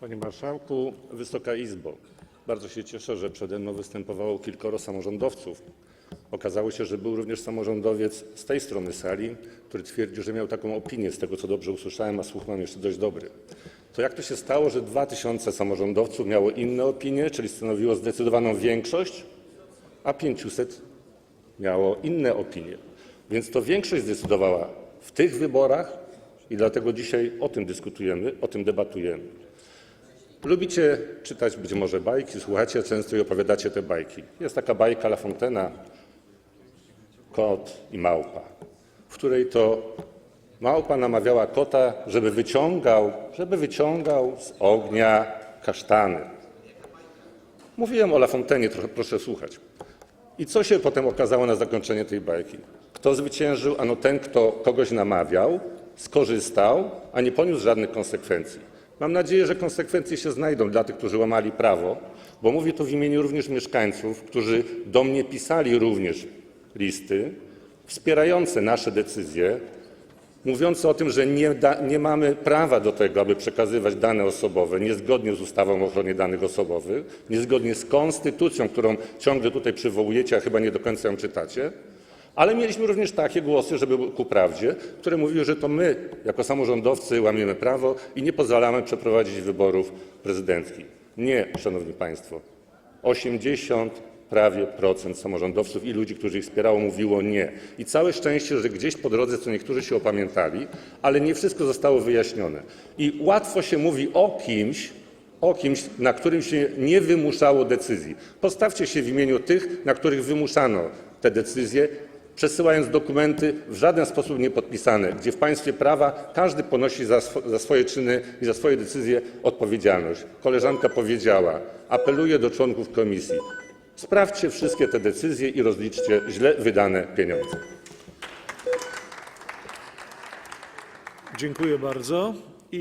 Panie Marszałku, Wysoka Izbo! Bardzo się cieszę, że przede mną występowało kilkoro samorządowców. Okazało się, że był również samorządowiec z tej strony sali, który twierdził, że miał taką opinię, z tego co dobrze usłyszałem, a słuch mam jeszcze dość dobry. To jak to się stało, że 2000 samorządowców miało inne opinie, czyli stanowiło zdecydowaną większość, a 500 miało inne opinie? Więc to większość zdecydowała w tych wyborach i dlatego dzisiaj o tym dyskutujemy, o tym debatujemy. Lubicie czytać być może bajki, słuchacie często i opowiadacie te bajki. Jest taka bajka La Fontaine'a, kot i małpa, w której to małpa namawiała kota, żeby wyciągał, żeby wyciągał z ognia kasztany. Mówiłem o La Fontaine'ie, trochę proszę słuchać. I co się potem okazało na zakończenie tej bajki? Kto zwyciężył? Ano ten, kto kogoś namawiał, skorzystał, a nie poniósł żadnych konsekwencji. Mam nadzieję, że konsekwencje się znajdą dla tych, którzy łamali prawo, bo mówię to w imieniu również mieszkańców, którzy do mnie pisali również listy wspierające nasze decyzje, mówiące o tym, że nie, mamy prawa do tego, aby przekazywać dane osobowe niezgodnie z ustawą o ochronie danych osobowych, niezgodnie z konstytucją, którą ciągle tutaj przywołujecie, a chyba nie do końca ją czytacie. Ale mieliśmy również takie głosy, żeby ku prawdzie, które mówiły, że to my, jako samorządowcy, łamiemy prawo i nie pozwalamy przeprowadzić wyborów prezydenckich. Nie, szanowni państwo. 80 prawie procent samorządowców i ludzi, którzy ich wspierało, mówiło nie. I całe szczęście, że gdzieś po drodze co niektórzy się opamiętali, ale nie wszystko zostało wyjaśnione. I łatwo się mówi o kimś, o kimś, na którym się nie wymuszało decyzji. Postawcie się w imieniu tych, na których wymuszano te decyzje, przesyłając dokumenty w żaden sposób niepodpisane, gdzie w państwie prawa każdy ponosi za, swo- za swoje czyny i za swoje decyzje odpowiedzialność. Koleżanka powiedziała, apeluję do członków komisji, sprawdźcie wszystkie te decyzje i rozliczcie źle wydane pieniądze. Dziękuję bardzo.